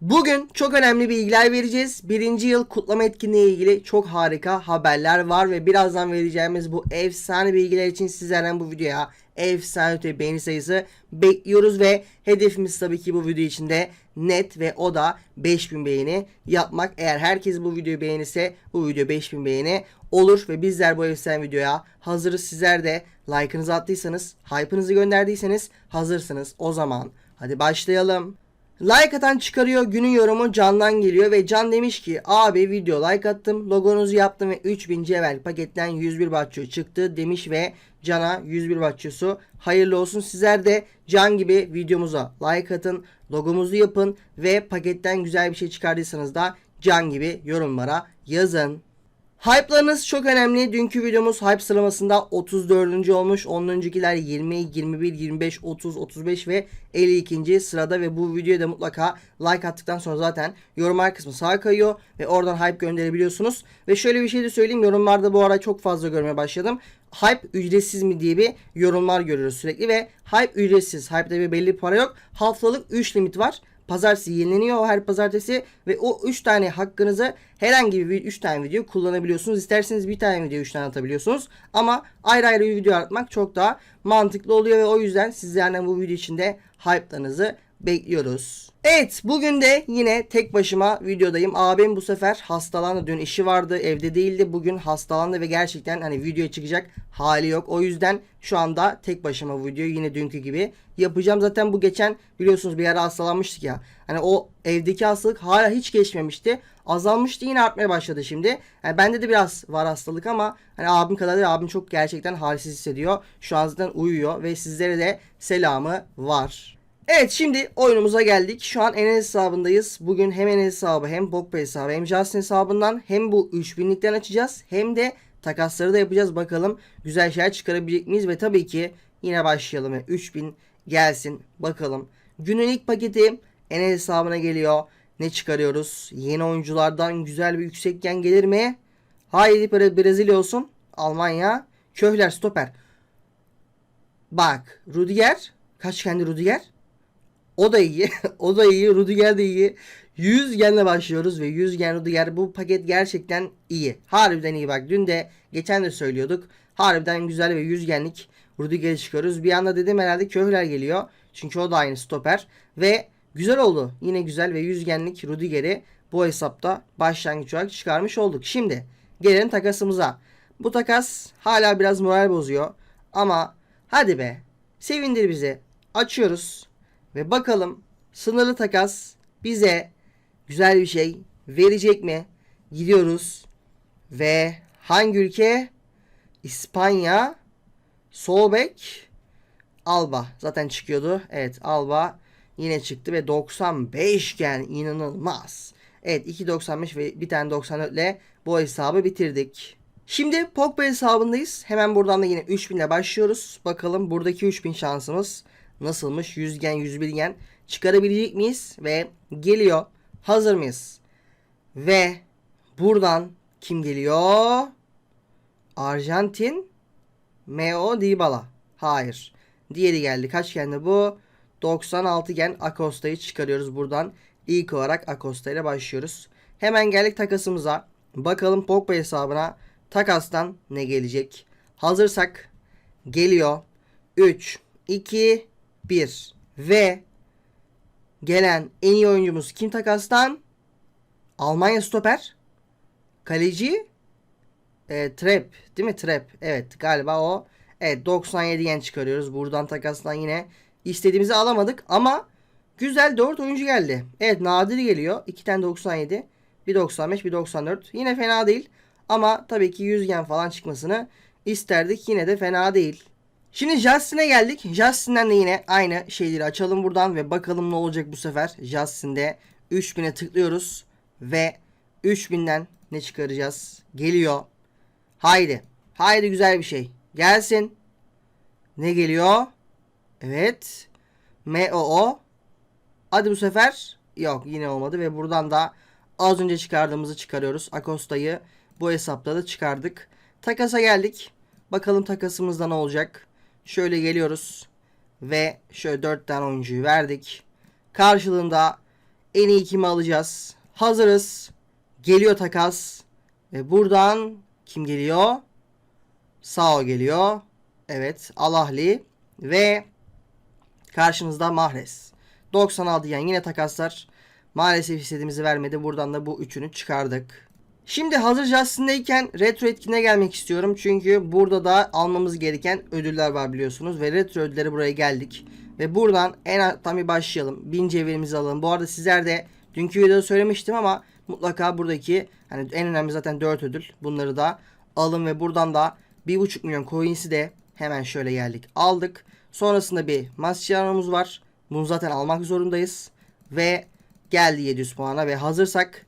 Bugün çok önemli bilgiler vereceğiz. Birinci yıl kutlama etkinliği ile ilgili çok harika haberler var ve birazdan vereceğimiz bu efsane bilgiler için sizlerden bu videoya efsane öte beğeni sayısı bekliyoruz ve hedefimiz tabii ki bu video içinde net ve o da 5000 beğeni yapmak. Eğer herkes bu videoyu beğenirse bu video 5000 beğeni olur ve bizler bu efsane videoya hazırız. Sizler de like'ınızı attıysanız, hype'ınızı gönderdiyseniz hazırsınız. O zaman hadi başlayalım. Like atan çıkarıyor günün yorumu Can'dan geliyor ve Can demiş ki abi video like attım logonuzu yaptım ve 3000 cevher paketten 101 batçı çıktı demiş ve Can'a 101 batçısı hayırlı olsun sizler de Can gibi videomuza like atın logomuzu yapın ve paketten güzel bir şey çıkardıysanız da Can gibi yorumlara yazın. Hype'larınız çok önemli. Dünkü videomuz hype sıralamasında 34. olmuş. 10'uncukiler 20, 21, 25, 30, 35 ve 52. sırada ve bu videoya da mutlaka like attıktan sonra zaten yorumlar kısmı sağa kayıyor ve oradan hype gönderebiliyorsunuz. Ve şöyle bir şey de söyleyeyim. Yorumlarda bu ara çok fazla görmeye başladım. Hype ücretsiz mi diye bir yorumlar görüyoruz sürekli ve hype ücretsiz. Hype'da bir belli para yok. Haftalık 3 limit var. Pazartesi yenileniyor her pazartesi ve o 3 tane hakkınızı herhangi bir 3 tane video kullanabiliyorsunuz. İsterseniz bir tane video 3 tane atabiliyorsunuz. Ama ayrı ayrı bir video atmak çok daha mantıklı oluyor ve o yüzden sizlerden bu video içinde hype'larınızı bekliyoruz. Evet bugün de yine tek başıma videodayım. Abim bu sefer hastalandı. Dün işi vardı evde değildi. Bugün hastalandı ve gerçekten hani videoya çıkacak hali yok. O yüzden şu anda tek başıma videoyu yine dünkü gibi yapacağım. Zaten bu geçen biliyorsunuz bir ara hastalanmıştık ya. Hani o evdeki hastalık hala hiç geçmemişti. Azalmıştı yine artmaya başladı şimdi. Yani bende de biraz var hastalık ama hani abim kadar değil. Abim çok gerçekten halsiz hissediyor. Şu an zaten uyuyor ve sizlere de selamı var. Evet şimdi oyunumuza geldik. Şu an Enes hesabındayız. Bugün hem Enes hesabı hem Bokpay hesabı hem Justin hesabından hem bu 3000'likten açacağız hem de takasları da yapacağız. Bakalım güzel şeyler çıkarabilecek miyiz ve tabii ki yine başlayalım. Yani 3000 gelsin bakalım. Günün ilk paketi Enes hesabına geliyor. Ne çıkarıyoruz? Yeni oyunculardan güzel bir yüksekken gelir mi? Haydi Bre- Brezilya olsun. Almanya. Köhler stoper. Bak Rudiger. Kaç kendi Rudiger? O da iyi. o da iyi. Rudiger de iyi. 100 genle başlıyoruz ve 100 gen Rudiger bu paket gerçekten iyi. Harbiden iyi bak. Dün de geçen de söylüyorduk. Harbiden güzel ve 100 genlik Rudiger'i çıkarıyoruz. Bir anda dedim herhalde Köhler geliyor. Çünkü o da aynı stoper. Ve güzel oldu. Yine güzel ve 100 genlik Rudiger'i bu hesapta başlangıç olarak çıkarmış olduk. Şimdi gelelim takasımıza. Bu takas hala biraz moral bozuyor. Ama hadi be. Sevindir bizi. Açıyoruz. Ve bakalım sınırlı takas bize güzel bir şey verecek mi? Gidiyoruz. Ve hangi ülke? İspanya. Sol bek Alba. Zaten çıkıyordu. Evet Alba yine çıktı ve 95 gen inanılmaz. Evet 2.95 ve bir tane 94 ile bu hesabı bitirdik. Şimdi Pogba hesabındayız. Hemen buradan da yine 3000 ile başlıyoruz. Bakalım buradaki 3000 şansımız nasılmış? 100 gen 101 gen çıkarabilecek miyiz? Ve geliyor. Hazır mıyız? Ve buradan kim geliyor? Arjantin Meo Dybala. Hayır. Diğeri geldi. Kaç gendi bu? 96 gen Acosta'yı çıkarıyoruz buradan. İlk olarak Acosta ile başlıyoruz. Hemen geldik takasımıza. Bakalım Pogba hesabına takastan ne gelecek? Hazırsak geliyor. 3, 2, 1 ve gelen en iyi oyuncumuz kim takastan? Almanya stoper. Kaleci e, Trap değil mi? Trap. Evet galiba o. Evet 97 yen çıkarıyoruz. Buradan takastan yine istediğimizi alamadık ama güzel 4 oyuncu geldi. Evet nadir geliyor. 2 tane 97. Bir 95 bir 94. Yine fena değil. Ama tabii ki 100 yen falan çıkmasını isterdik. Yine de fena değil. Şimdi Justin'e geldik. Justin'den de yine aynı şeyleri açalım buradan ve bakalım ne olacak bu sefer. Justin'de 3000'e tıklıyoruz ve 3000'den ne çıkaracağız? Geliyor. Haydi. Haydi güzel bir şey. Gelsin. Ne geliyor? Evet. MOO. Hadi bu sefer. Yok yine olmadı ve buradan da az önce çıkardığımızı çıkarıyoruz. Akosta'yı bu hesapta da çıkardık. Takasa geldik. Bakalım takasımızda ne olacak. Şöyle geliyoruz. Ve şöyle 4 tane oyuncuyu verdik. Karşılığında en iyi kimi alacağız? Hazırız. Geliyor takas. Ve buradan kim geliyor? Sao geliyor. Evet Alahli. Ve karşınızda Mahrez. 96 yani yine takaslar. Maalesef istediğimizi vermedi. Buradan da bu üçünü çıkardık. Şimdi hazır Justin'deyken retro etkinliğe gelmek istiyorum. Çünkü burada da almamız gereken ödüller var biliyorsunuz. Ve retro ödülleri buraya geldik. Ve buradan en alttan bir başlayalım. 1000 cevherimizi alalım. Bu arada sizler de dünkü videoda söylemiştim ama mutlaka buradaki hani en önemli zaten 4 ödül. Bunları da alın ve buradan da 1.5 milyon coins'i de hemen şöyle geldik. Aldık. Sonrasında bir Mascherano'muz var. Bunu zaten almak zorundayız. Ve geldi 700 puana ve hazırsak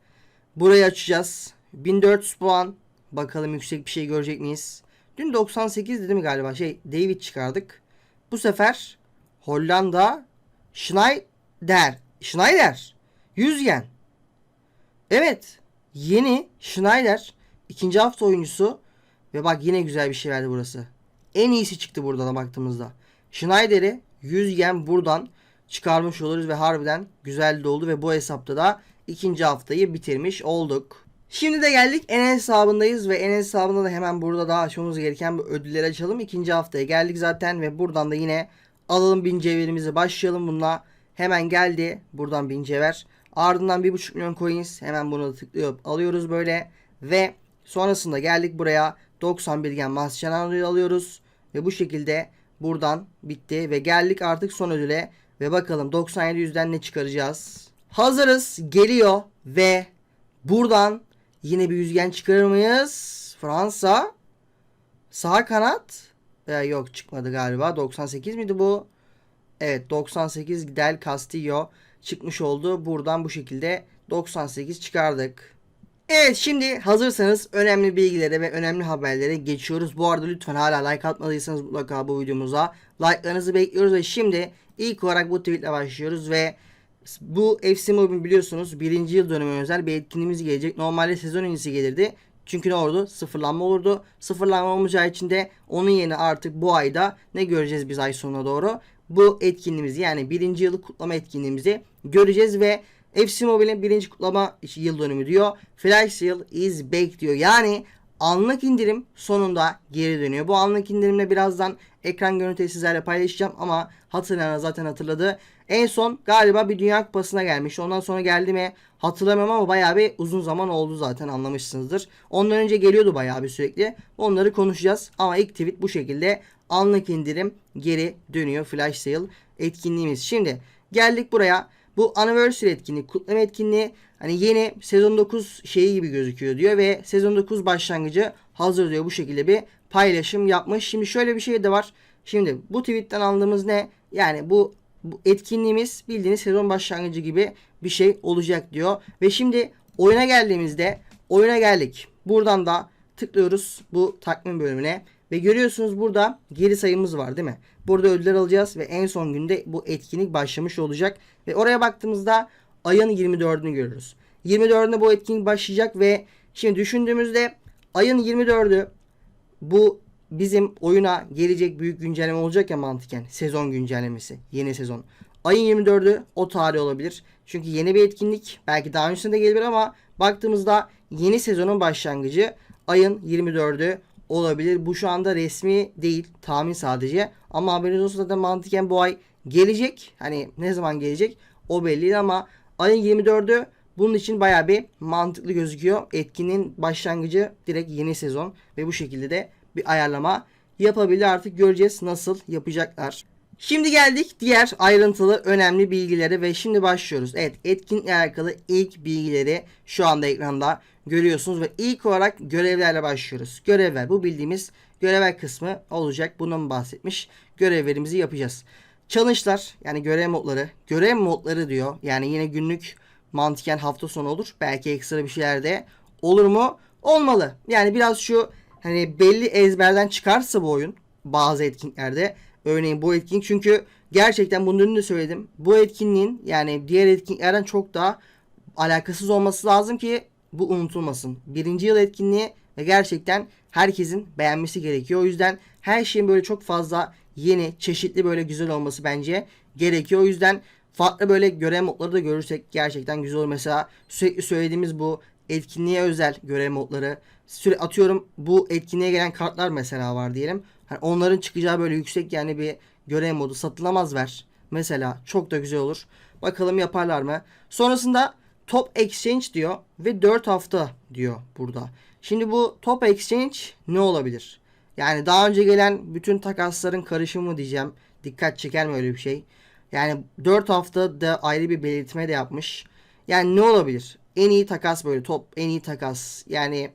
burayı açacağız. 1400 puan. Bakalım yüksek bir şey görecek miyiz? Dün 98 dedim galiba. Şey David çıkardık. Bu sefer Hollanda Schneider. Schneider. 100 yen. Evet. Yeni Schneider. ikinci hafta oyuncusu. Ve bak yine güzel bir şey verdi burası. En iyisi çıktı burada da baktığımızda. Schneider'i 100 yen buradan çıkarmış oluruz ve harbiden güzel de oldu ve bu hesapta da ikinci haftayı bitirmiş olduk. Şimdi de geldik en hesabındayız ve en hesabında da hemen burada daha açmamız gereken bir ödülleri açalım. İkinci haftaya geldik zaten ve buradan da yine alalım bin cevherimizi. Başlayalım bununla. Hemen geldi. Buradan bin cevher. Ardından 1.5 milyon coins. Hemen bunu da tıklayıp alıyoruz böyle. Ve sonrasında geldik buraya. 91 gen Mascherano'yu alıyoruz. Ve bu şekilde buradan bitti. Ve geldik artık son ödüle. Ve bakalım 97 yüzden ne çıkaracağız. Hazırız. Geliyor ve buradan yine bir yüzgen çıkarır mıyız? Fransa sağ kanat ee, yok çıkmadı galiba 98 miydi bu? Evet 98 Del Castillo çıkmış oldu. Buradan bu şekilde 98 çıkardık. Evet şimdi hazırsanız önemli bilgilere ve önemli haberlere geçiyoruz. Bu arada lütfen hala like atmadıysanız mutlaka bu videomuza like'larınızı bekliyoruz ve şimdi ilk olarak bu tweetle başlıyoruz ve bu FC Mobile biliyorsunuz birinci yıl dönümü özel bir etkinliğimiz gelecek. Normalde sezon öncesi gelirdi. Çünkü ne oldu? Sıfırlanma olurdu. Sıfırlanma olmayacağı için de onun yerine artık bu ayda ne göreceğiz biz ay sonuna doğru? Bu etkinliğimizi yani birinci yılı kutlama etkinliğimizi göreceğiz ve FC Mobile'in birinci kutlama yıl dönümü diyor. Flash sale is back diyor. Yani anlık indirim sonunda geri dönüyor. Bu anlık indirimle birazdan ekran görüntüsü sizlerle paylaşacağım ama hatırlayan zaten hatırladı. En son galiba bir Dünya Kupası'na gelmiş. Ondan sonra geldi mi hatırlamıyorum ama bayağı bir uzun zaman oldu zaten anlamışsınızdır. Ondan önce geliyordu bayağı bir sürekli. Onları konuşacağız ama ilk tweet bu şekilde anlık indirim geri dönüyor Flash Sale etkinliğimiz. Şimdi geldik buraya. Bu anniversary etkinliği, kutlama etkinliği hani yeni sezon 9 şeyi gibi gözüküyor diyor ve sezon 9 başlangıcı hazır diyor bu şekilde bir paylaşım yapmış. Şimdi şöyle bir şey de var. Şimdi bu tweetten aldığımız ne? Yani bu, bu etkinliğimiz bildiğiniz sezon başlangıcı gibi bir şey olacak diyor. Ve şimdi oyuna geldiğimizde oyuna geldik. Buradan da tıklıyoruz bu takvim bölümüne. Ve görüyorsunuz burada geri sayımız var değil mi? Burada ödüller alacağız ve en son günde bu etkinlik başlamış olacak. Ve oraya baktığımızda ayın 24'ünü görürüz. 24'ünde bu etkinlik başlayacak ve şimdi düşündüğümüzde ayın 24'ü bu bizim oyuna gelecek büyük güncelleme olacak ya mantıken. Sezon güncellemesi. Yeni sezon. Ayın 24'ü o tarih olabilir. Çünkü yeni bir etkinlik. Belki daha öncesinde de gelebilir ama baktığımızda yeni sezonun başlangıcı ayın 24'ü olabilir. Bu şu anda resmi değil. Tahmin sadece. Ama haberiniz olsun zaten mantıken bu ay gelecek. Hani ne zaman gelecek o belli değil ama ayın 24'ü bunun için baya bir mantıklı gözüküyor. Etkinin başlangıcı direkt yeni sezon ve bu şekilde de bir ayarlama yapabilir. Artık göreceğiz nasıl yapacaklar. Şimdi geldik diğer ayrıntılı önemli bilgilere ve şimdi başlıyoruz. Evet etkinlikle alakalı ilk bilgileri şu anda ekranda görüyorsunuz ve ilk olarak görevlerle başlıyoruz. Görevler bu bildiğimiz görevler kısmı olacak. Bundan bahsetmiş. Görevlerimizi yapacağız. Challenge'lar yani görev modları. Görev modları diyor. Yani yine günlük mantıken hafta sonu olur. Belki ekstra bir şeyler de olur mu? Olmalı. Yani biraz şu hani belli ezberden çıkarsa bu oyun bazı etkinliklerde Örneğin bu etkinlik çünkü gerçekten bunun önünde söyledim. Bu etkinliğin yani diğer etkinliklerden çok daha alakasız olması lazım ki bu unutulmasın. Birinci yıl etkinliği ve gerçekten herkesin beğenmesi gerekiyor. O yüzden her şeyin böyle çok fazla yeni, çeşitli böyle güzel olması bence gerekiyor. O yüzden farklı böyle görev modları da görürsek gerçekten güzel olur. Mesela sürekli söylediğimiz bu etkinliğe özel görev modları. Süre atıyorum bu etkinliğe gelen kartlar mesela var diyelim. Hani onların çıkacağı böyle yüksek yani bir görev modu satılamaz ver. Mesela çok da güzel olur. Bakalım yaparlar mı? Sonrasında Top Exchange diyor ve 4 hafta diyor burada. Şimdi bu Top Exchange ne olabilir? Yani daha önce gelen bütün takasların karışımı diyeceğim. Dikkat çeker mi öyle bir şey? Yani 4 hafta da ayrı bir belirtme de yapmış. Yani ne olabilir? En iyi takas böyle top en iyi takas. Yani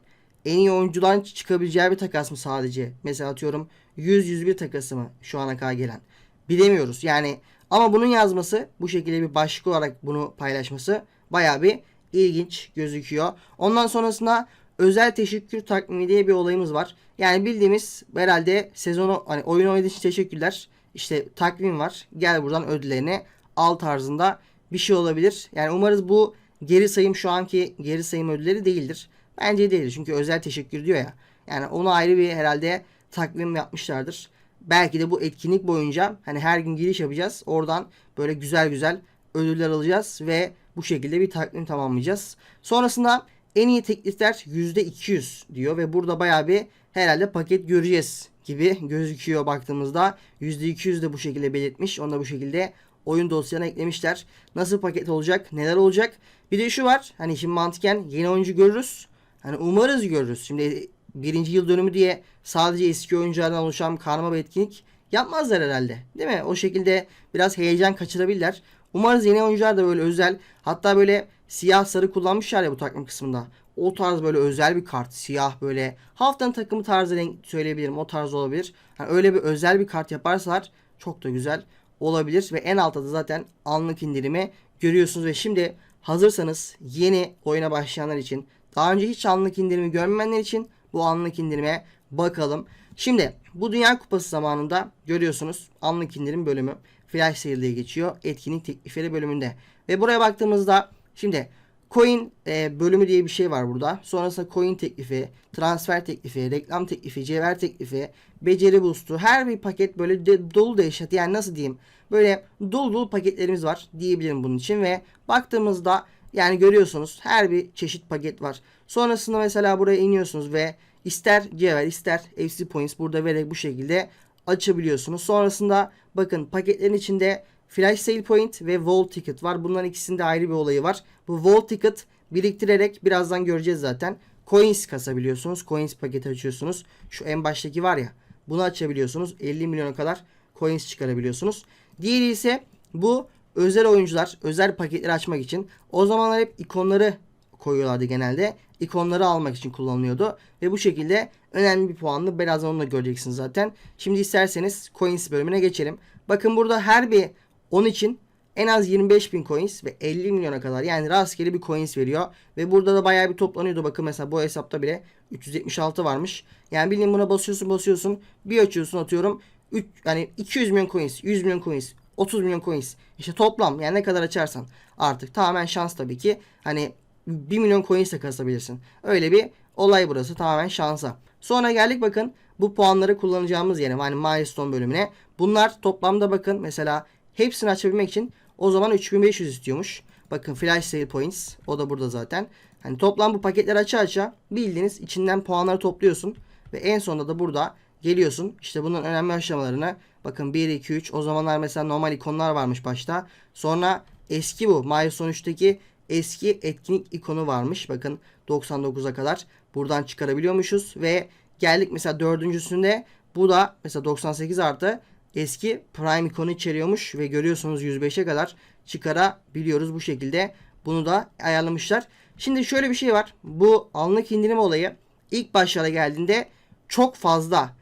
en iyi oyuncudan çıkabileceği bir takas mı sadece? Mesela atıyorum 100-101 takası mı şu ana kadar gelen? Bilemiyoruz. Yani ama bunun yazması bu şekilde bir başlık olarak bunu paylaşması baya bir ilginç gözüküyor. Ondan sonrasında özel teşekkür takvimi diye bir olayımız var. Yani bildiğimiz herhalde sezonu hani oyun oynadığın için teşekkürler. İşte takvim var. Gel buradan ödüllerini al tarzında bir şey olabilir. Yani umarız bu geri sayım şu anki geri sayım ödülleri değildir. Bence değildir. Çünkü özel teşekkür diyor ya. Yani onu ayrı bir herhalde takvim yapmışlardır. Belki de bu etkinlik boyunca hani her gün giriş yapacağız. Oradan böyle güzel güzel ödüller alacağız ve bu şekilde bir takvim tamamlayacağız. Sonrasında en iyi teklifler %200 diyor ve burada bayağı bir herhalde paket göreceğiz gibi gözüküyor baktığımızda. %200 de bu şekilde belirtmiş. Onu da bu şekilde oyun dosyana eklemişler. Nasıl paket olacak? Neler olacak? Bir de şu var. Hani şimdi mantıken yeni oyuncu görürüz. Hani umarız görürüz. Şimdi birinci yıl dönümü diye sadece eski oyunculardan oluşan karma bir etkinlik yapmazlar herhalde. Değil mi? O şekilde biraz heyecan kaçırabilirler. Umarız yeni oyuncular da böyle özel hatta böyle siyah sarı kullanmışlar ya bu takım kısmında. O tarz böyle özel bir kart. Siyah böyle haftanın takımı tarzı renk söyleyebilirim. O tarz olabilir. Yani öyle bir özel bir kart yaparsalar çok da güzel olabilir. Ve en altta da zaten anlık indirimi görüyorsunuz. Ve şimdi hazırsanız yeni oyuna başlayanlar için daha önce hiç anlık indirimi görmeyenler için bu anlık indirime bakalım. Şimdi bu Dünya Kupası zamanında görüyorsunuz anlık indirim bölümü Flash Sale diye geçiyor. Etkinlik teklifleri bölümünde. Ve buraya baktığımızda şimdi coin e, bölümü diye bir şey var burada. Sonrasında coin teklifi, transfer teklifi, reklam teklifi, cevher teklifi, beceri boost'u her bir paket böyle de, dolu dehşet yani nasıl diyeyim böyle dolu dolu paketlerimiz var diyebilirim bunun için ve baktığımızda yani görüyorsunuz her bir çeşit paket var. Sonrasında mesela buraya iniyorsunuz ve ister cevher ister FC Points burada vererek bu şekilde açabiliyorsunuz. Sonrasında bakın paketlerin içinde Flash Sale Point ve Wall Ticket var. Bunların ikisinde ayrı bir olayı var. Bu Wall Ticket biriktirerek birazdan göreceğiz zaten. Coins kasabiliyorsunuz. Coins paketi açıyorsunuz. Şu en baştaki var ya. Bunu açabiliyorsunuz. 50 milyona kadar coins çıkarabiliyorsunuz. Diğeri ise bu özel oyuncular, özel paketleri açmak için. O zamanlar hep ikonları koyuyorlardı genelde. İkonları almak için kullanılıyordu. Ve bu şekilde önemli bir puanlı. Birazdan onu da göreceksiniz zaten. Şimdi isterseniz coins bölümüne geçelim. Bakın burada her bir 10 için en az 25 bin coins ve 50 milyona kadar yani rastgele bir coins veriyor. Ve burada da bayağı bir toplanıyordu. Bakın mesela bu hesapta bile 376 varmış. Yani bildiğin buna basıyorsun basıyorsun. Bir açıyorsun atıyorum. 3, yani 200 milyon coins, 100 milyon coins, 30 milyon coins. İşte toplam yani ne kadar açarsan artık tamamen şans tabii ki. Hani 1 milyon coins de kasabilirsin. Öyle bir olay burası tamamen şansa. Sonra geldik bakın bu puanları kullanacağımız yere yani milestone bölümüne. Bunlar toplamda bakın mesela hepsini açabilmek için o zaman 3500 istiyormuş. Bakın flash sale points o da burada zaten. Hani toplam bu paketleri aça aça bildiğiniz içinden puanları topluyorsun. Ve en sonunda da burada geliyorsun. İşte bunun önemli aşamalarını bakın 1, 2, 3 o zamanlar mesela normal ikonlar varmış başta. Sonra eski bu milestone 3'teki eski etkinlik ikonu varmış. Bakın 99'a kadar buradan çıkarabiliyormuşuz ve geldik mesela dördüncüsünde bu da mesela 98 artı eski prime ikonu içeriyormuş ve görüyorsunuz 105'e kadar çıkarabiliyoruz bu şekilde. Bunu da ayarlamışlar. Şimdi şöyle bir şey var. Bu anlık indirim olayı ilk başlara geldiğinde çok fazla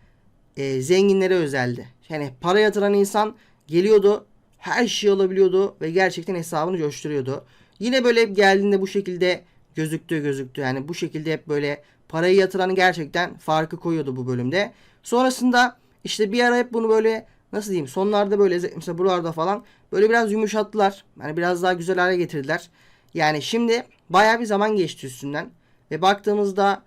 e, zenginlere özeldi. Yani para yatıran insan geliyordu, her şeyi alabiliyordu ve gerçekten hesabını coşturuyordu. Yine böyle geldiğinde bu şekilde gözüktü gözüktü. Yani bu şekilde hep böyle parayı yatıran gerçekten farkı koyuyordu bu bölümde. Sonrasında işte bir ara hep bunu böyle nasıl diyeyim sonlarda böyle mesela buralarda falan böyle biraz yumuşattılar. Yani biraz daha güzel hale getirdiler. Yani şimdi baya bir zaman geçti üstünden. Ve baktığımızda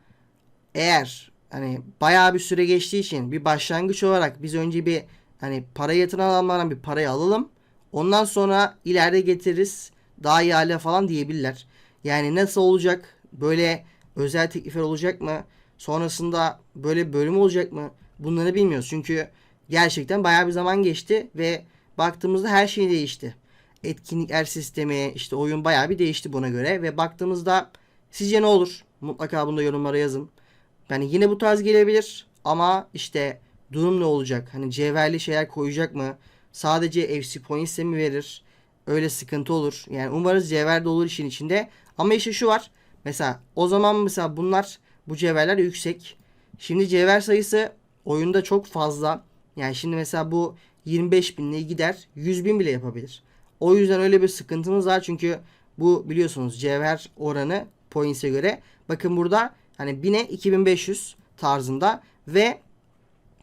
eğer hani bayağı bir süre geçtiği için bir başlangıç olarak biz önce bir hani para yatıran adamlardan bir parayı alalım. Ondan sonra ileride getiririz daha iyi hale falan diyebilirler. Yani nasıl olacak? Böyle özel teklifler olacak mı? Sonrasında böyle bölüm olacak mı? Bunları bilmiyoruz. Çünkü gerçekten bayağı bir zaman geçti ve baktığımızda her şey değişti. Etkinlikler sistemi, işte oyun bayağı bir değişti buna göre ve baktığımızda sizce ne olur? Mutlaka bunu da yorumlara yazın. Yani yine bu tarz gelebilir ama işte durum ne olacak? Hani cevherli şeyler koyacak mı? Sadece FC point sistemi verir. Öyle sıkıntı olur. Yani umarız cevher de olur işin içinde. Ama işte şu var. Mesela o zaman mesela bunlar bu cevherler yüksek. Şimdi cevher sayısı oyunda çok fazla. Yani şimdi mesela bu 25 binle gider 100 bin bile yapabilir. O yüzden öyle bir sıkıntımız var. Çünkü bu biliyorsunuz cevher oranı points'e göre. Bakın burada hani 1000'e 2500 tarzında ve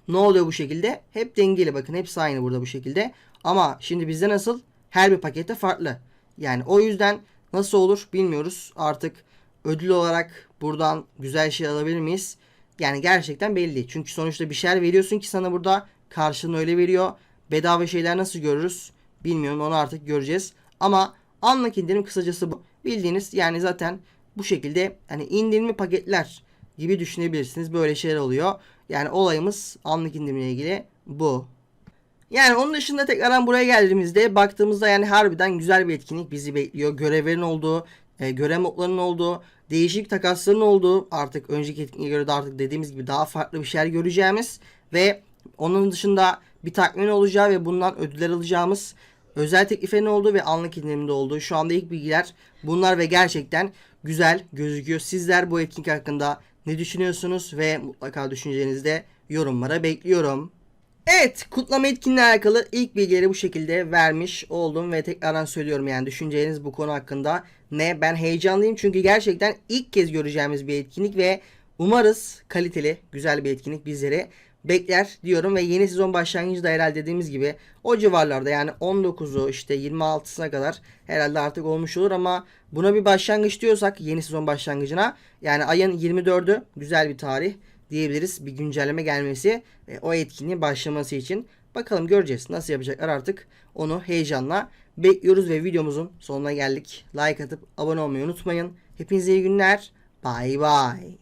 ne oluyor bu şekilde? Hep dengeli bakın hepsi aynı burada bu şekilde. Ama şimdi bizde nasıl? Her bir pakette farklı. Yani o yüzden nasıl olur bilmiyoruz. Artık ödül olarak buradan güzel şey alabilir miyiz? Yani gerçekten belli. Çünkü sonuçta bir şeyler veriyorsun ki sana burada karşılığını öyle veriyor. Bedava şeyler nasıl görürüz? Bilmiyorum onu artık göreceğiz. Ama anlık indirim kısacası bu. Bildiğiniz yani zaten bu şekilde hani indirimli paketler gibi düşünebilirsiniz. Böyle şeyler oluyor. Yani olayımız anlık indirimle ilgili bu. Yani onun dışında tekrardan buraya geldiğimizde baktığımızda yani harbiden güzel bir etkinlik bizi bekliyor. Görevlerin olduğu, e, görev modlarının olduğu, değişik takasların olduğu artık önceki etkinliğe göre de artık dediğimiz gibi daha farklı bir şeyler göreceğimiz ve onun dışında bir takvimin olacağı ve bundan ödüller alacağımız özel tekliflerin olduğu ve anlık indirimde olduğu şu anda ilk bilgiler bunlar ve gerçekten güzel gözüküyor. Sizler bu etkinlik hakkında ne düşünüyorsunuz ve mutlaka düşüncelerinizi de yorumlara bekliyorum. Evet kutlama etkinliğine alakalı ilk bilgileri bu şekilde vermiş oldum ve tekrardan söylüyorum yani düşünceleriniz bu konu hakkında ne? Ben heyecanlıyım çünkü gerçekten ilk kez göreceğimiz bir etkinlik ve umarız kaliteli güzel bir etkinlik bizleri bekler diyorum ve yeni sezon başlangıcı da herhalde dediğimiz gibi o civarlarda yani 19'u işte 26'sına kadar herhalde artık olmuş olur ama buna bir başlangıç diyorsak yeni sezon başlangıcına yani ayın 24'ü güzel bir tarih diyebiliriz bir güncelleme gelmesi ve o etkinliğin başlaması için. Bakalım göreceğiz nasıl yapacaklar artık onu heyecanla bekliyoruz ve videomuzun sonuna geldik. Like atıp abone olmayı unutmayın. Hepinize iyi günler. Bay bay.